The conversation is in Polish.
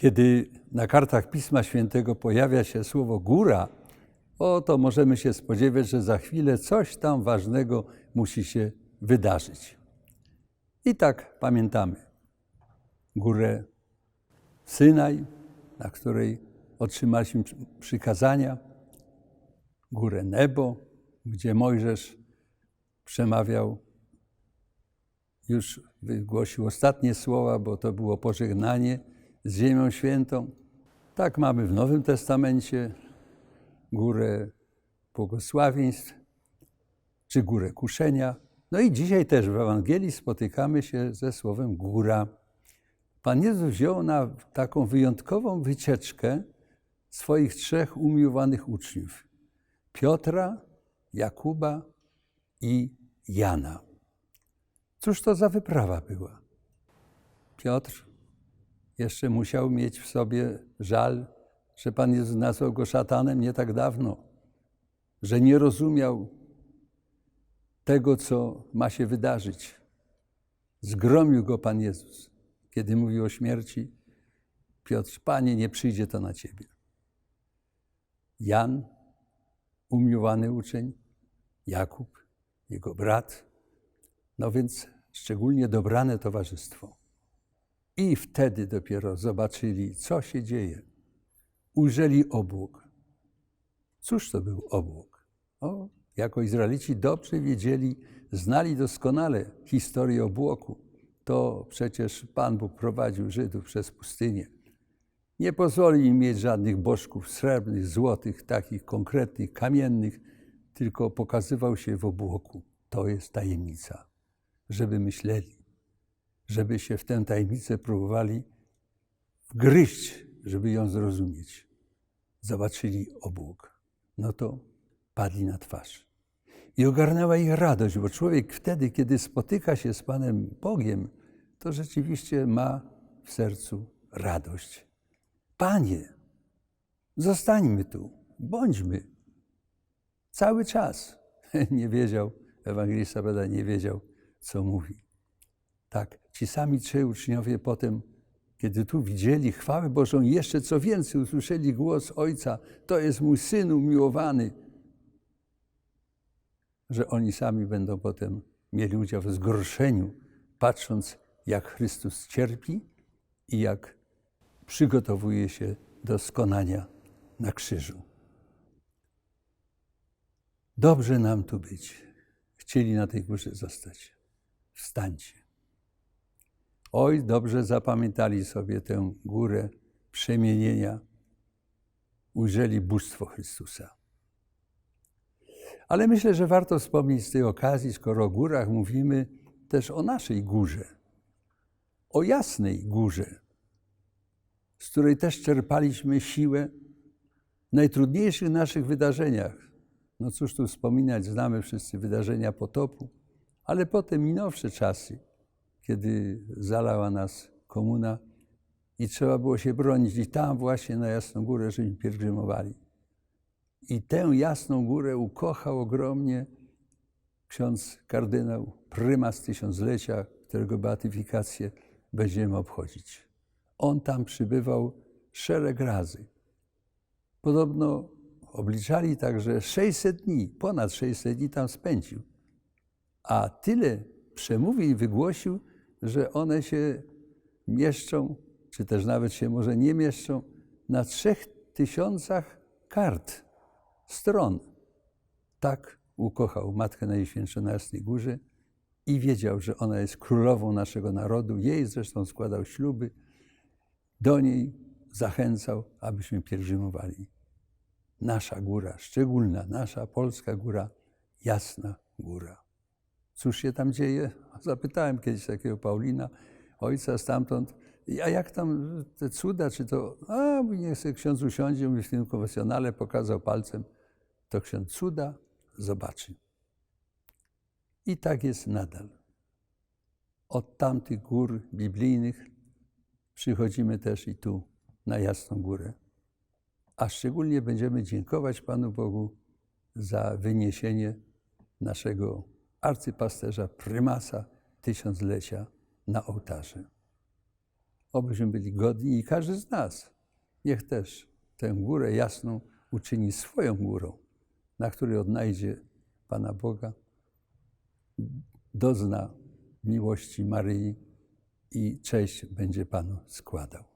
Kiedy na kartach Pisma Świętego pojawia się słowo góra, o to możemy się spodziewać, że za chwilę coś tam ważnego musi się wydarzyć. I tak pamiętamy. Górę Synaj, na której otrzymaliśmy przykazania, górę Nebo, gdzie Mojżesz przemawiał, już wygłosił ostatnie słowa, bo to było pożegnanie z Ziemią Świętą. Tak mamy w Nowym Testamencie górę błogosławieństw, czy górę kuszenia. No i dzisiaj też w Ewangelii spotykamy się ze słowem góra. Pan Jezus wziął na taką wyjątkową wycieczkę swoich trzech umiłowanych uczniów: Piotra, Jakuba i Jana. Cóż to za wyprawa była? Piotr jeszcze musiał mieć w sobie żal, że Pan Jezus nazwał go szatanem nie tak dawno, że nie rozumiał tego, co ma się wydarzyć. Zgromił go Pan Jezus, kiedy mówił o śmierci. Piotr, Panie, nie przyjdzie to na Ciebie. Jan, umiłowany uczeń, Jakub, jego brat, no więc szczególnie dobrane towarzystwo. I wtedy dopiero zobaczyli, co się dzieje. Ujrzeli obłok. Cóż to był obłok? O, jako Izraelici dobrze wiedzieli, znali doskonale historię obłoku. To przecież Pan Bóg prowadził Żydów przez pustynię. Nie pozwolił im mieć żadnych bożków srebrnych, złotych, takich konkretnych, kamiennych, tylko pokazywał się w obłoku. To jest tajemnica, żeby myśleli, żeby się w tę tajemnicę próbowali wgryźć, żeby ją zrozumieć. Zobaczyli obłok, no to padli na twarz. I ogarnęła ich radość, bo człowiek wtedy, kiedy spotyka się z Panem Bogiem, to rzeczywiście ma w sercu radość. Panie, zostańmy tu, bądźmy cały czas. Nie wiedział, ewangelista Beda nie wiedział, co mówi. Tak, ci sami trzej uczniowie potem, kiedy tu widzieli chwałę Bożą, jeszcze co więcej usłyszeli głos Ojca, to jest mój Syn umiłowany, że oni sami będą potem mieli udział w zgorszeniu, patrząc, jak Chrystus cierpi i jak przygotowuje się do skonania na krzyżu. Dobrze nam tu być. Chcieli na tej górze zostać. Wstańcie. Oj, dobrze zapamiętali sobie tę górę przemienienia. Ujrzeli bóstwo Chrystusa. Ale myślę, że warto wspomnieć z tej okazji, skoro o górach mówimy, też o naszej górze. O jasnej górze, z której też czerpaliśmy siłę w najtrudniejszych naszych wydarzeniach. No cóż tu wspominać, znamy wszyscy wydarzenia potopu, ale potem minąwsze czasy, kiedy zalała nas komuna i trzeba było się bronić. I tam właśnie na Jasną Górę, żeśmy pielgrzymowali. I tę Jasną Górę ukochał ogromnie ksiądz kardynał, prymas tysiąclecia, którego beatyfikację będziemy obchodzić. On tam przybywał szereg razy. Podobno obliczali także 600 dni, ponad 600 dni tam spędził. A tyle przemówień wygłosił, że one się mieszczą, czy też nawet się może nie mieszczą, na trzech tysiącach kart, stron. Tak ukochał Matkę Najświętszą na Jasnej Górze i wiedział, że ona jest królową naszego narodu. Jej zresztą składał śluby. Do niej zachęcał, abyśmy pielgrzymowali. Nasza góra, szczególna, nasza polska góra, jasna góra. Cóż się tam dzieje? Zapytałem kiedyś takiego Paulina, ojca stamtąd, a jak tam te cuda, czy to, a niech sobie ksiądz usiądzie, mówi w tym konfesjonale, pokazał palcem, to ksiądz cuda zobaczy. I tak jest nadal. Od tamtych gór biblijnych przychodzimy też i tu, na Jasną Górę. A szczególnie będziemy dziękować Panu Bogu za wyniesienie naszego arcypasterza, prymasa tysiąclecia na ołtarze. obyśmy byli godni i każdy z nas niech też tę górę jasną uczyni swoją górą, na której odnajdzie Pana Boga, dozna miłości Maryi i cześć będzie Panu składał.